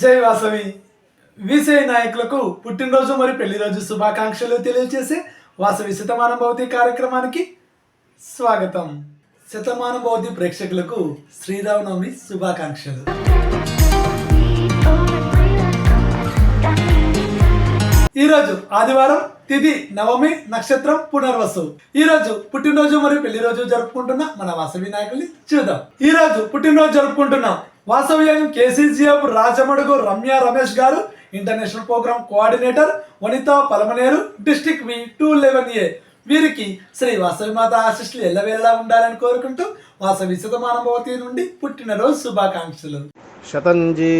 జై వాసవి. విసే నాయకులకు పుట్టినరోజు మరియు పెళ్ళి రోజు శుభాకాంక్షలు తెలియజేసే వాసవి శతమాన భౌతి కార్యక్రమానికి స్వాగతం. శతమాన భవతి ప్రేక్షకులకు శ్రీరామనవమి శుభాకాంక్షలు. ఈరోజు ఆదివారం తిథి నవమి నక్షత్రం పునర్వసు. ఈ రోజు పుట్టినరోజు మరియు పెళ్ళి రోజు జరుపుకుంటున్న మన వాసవి నాయకుల్ని చూద్దాం. ఈ రోజు పుట్టినరోజు జరుపుకుంటున్నాం వాస్తవ్యం KCGF Rajamadugu Ramya Ramesh garu international programme coordinator Vanitha Palamaner district V two eleven A. వీరికి శ్రీ వాసవిమాత ఆశిస్సులు ఎల్లవేళలా ఉండాలని కోరుకుంటూ వాసవి శతమానభవతి నుండి పుట్టినరోజు శుభాకాంక్షలు. శతంజీ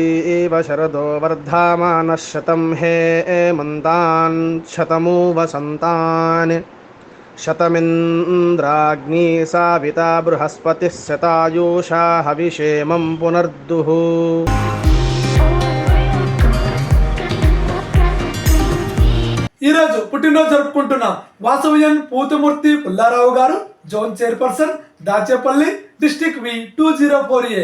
శరదో వర్ధమాన శతం హే మంతాన్ శతమూ వసంతాన్ शतमिन्द्राग्नी साविता बृहस्पतिः शतायुषा हविषेमं पुनर्दुः ఈ రోజు పుట్టినరోజు జరుపుకుంటున్న వాసవ్యన్ పూతమూర్తి పుల్లారావు గారు zone chairperson Dachepalli district V two zero four A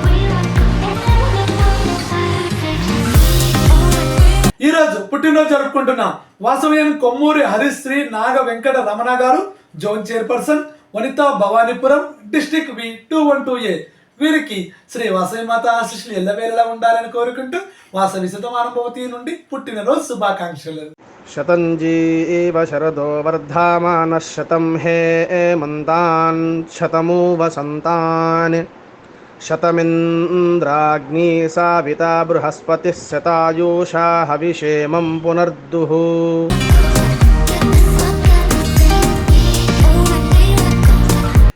పుట్టినరోజు జరుపుకుంటున్నాం. వాసవ్యం Kommuri Harisree Naga Venkata Ramana garu zone chairperson Vanitha Bhavanipuram district V two one two A. వీరికి శ్రీ వాసవి మాత ఆశిష్లు ఎల్లవేళలా ఉండాలని కోరుకుంటూ వాసవి శతమానుభవతి నుండి పుట్టినరోజు శుభాకాంక్షలు. శతంజీ శరదో వర్ధమాన శతం హే మంతాన్ శతము వసంతాన్ शतमिन्द्राग्नी साविता बृहस्पतिः शतायुषा हविषेमं पुनर्दुः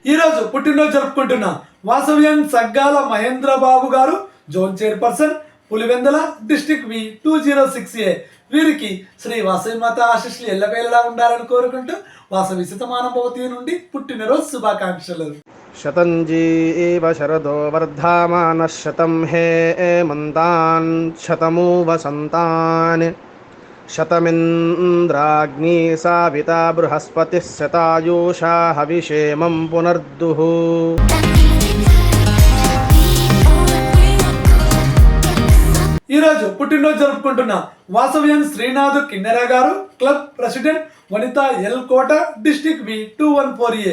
ఈ రోజు పుట్టినరోజు జరుపుకుంటున్న వాసవ్యం సగ్గాల మహేంద్ర బాబు గారు zone chairperson Pulivendula district V two zero six A వీరికి శ్రీ వాసవి మాత ఆశీస్సులు ఎల్లవేళలా ఉండాలని కోరుకుంటూ వాసవి శతమానభవతి నుండి పుట్టినరోజు శుభాకాంక్షలు शतञ्जी एव शरदो वर्धामानः शतं हे एमन्तान् शतमु वसन्तान् शतमिन्द्राग्नी साविता बृहस्पतिः शतायुषा हविषेमं पुनर्दुः ఈ రోజు పుట్టినరోజు జరుపుకుంటున్న వాసవ్యం శ్రీనాథ్ కిన్నెర గారు club president Vanitha L Kota district V two one four A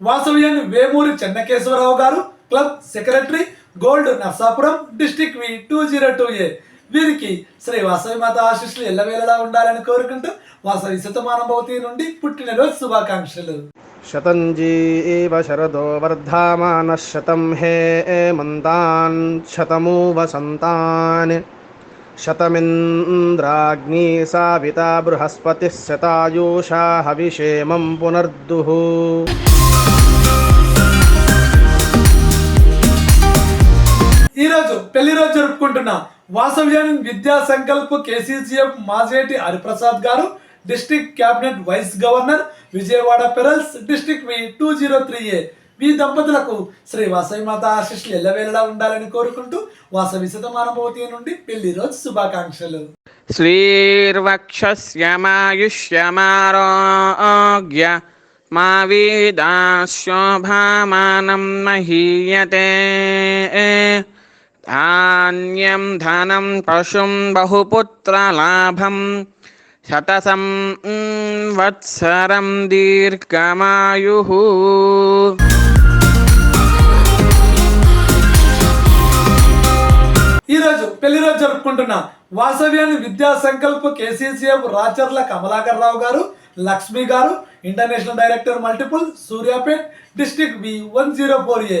వాసవ్యన్ Vemuri Chennakeshwararao garu club secretary gold Narsapuram district V two zero two A. వీరికి శ్రీ వాసవి మాత ఆశిష్లు ఎల్లవేళలా ఉండాలని కోరుకుంటూ వాసవి శతమానభవతి నుండి పుట్టినరోజు శుభాకాంక్షలు. శతంజీ శరదో వర్ధమాన శతం హే మంతాన్ శతమూ వసంతాన్ శతమింద్రాగ్ని సావిత బృహస్పతి శతాయూషా హవిషేమం పునర్దుః. ఈరోజు పెళ్ళి రోజు జరుపుకుంటున్న వాసవ్యాన్ విద్యా Sankalp KCCF Majeti Hariprasad garu district cabinet vice governor Vijayawada pearls district V two zero three A మీ దంపతులకు శ్రీ వాసవి మాత ఆశిష్లు ఎల్లవేళలా ఉండాలని కోరుకుంటూ వాసవి శతమానభవతి నుండి పెళ్ళి రోజు శుభాకాంక్షలు. శ్రీర్వక్షమాయుష్యమారోగ్య మా వీదాశోభామానం మహీయతే. ధాన్యం ధనం పశుం బహుపుత్రలాభం శతసం వత్సరం దీర్ఘమాయు ఈరోజు పెళ్ళి రోజు జరుపుకుంటున్న వాసవ్యాన్ని విద్యా సంకల్ప KCCF Racharla Kamalakar Rao garu Lakshmi garu international director multiple Suryapet district B one zero four A.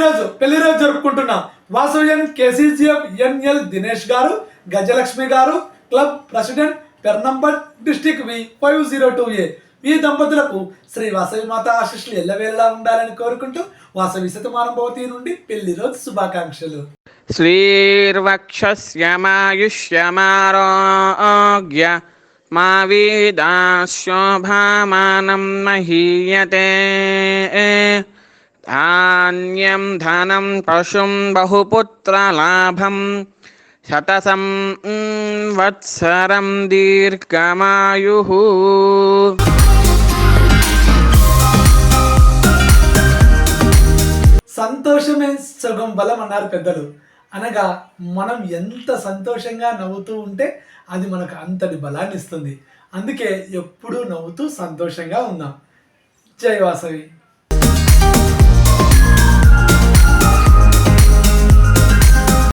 ఈరోజు పెళ్ళి రోజు జరుపుకుంటున్న వాసవ్యం KCGF NL Dinesh garu Gajalakshmi garu club president పెర్నంబర్ district V five zero two A. ఈ దంపతులకు శ్రీ వాసవి మాత ఆశిష్లు ఎల్లవేళలా ఉండాలని కోరుకుంటూ వాసవి శతమానుభవతి నుండి పెళ్ళి రోజు శుభాకాంక్షలు. శ్రీర్వక్షమాయుష్యమారోగ్య మా వీదాశోభామానం మహీయతే. ధాన్యం ధనం పశుం బహుపుత్రలాభం శతసం వత్సరం దీర్ఘమాయు సంతోషమే సగం బలం అన్నారు పెద్దలు. అనగా మనం ఎంత సంతోషంగా నవ్వుతూ ఉంటే అది మనకు అంతటి బలాన్ని ఇస్తుంది అందుకే ఎప్పుడూ నవ్వుతూ సంతోషంగా ఉందాం. జై వాసవి.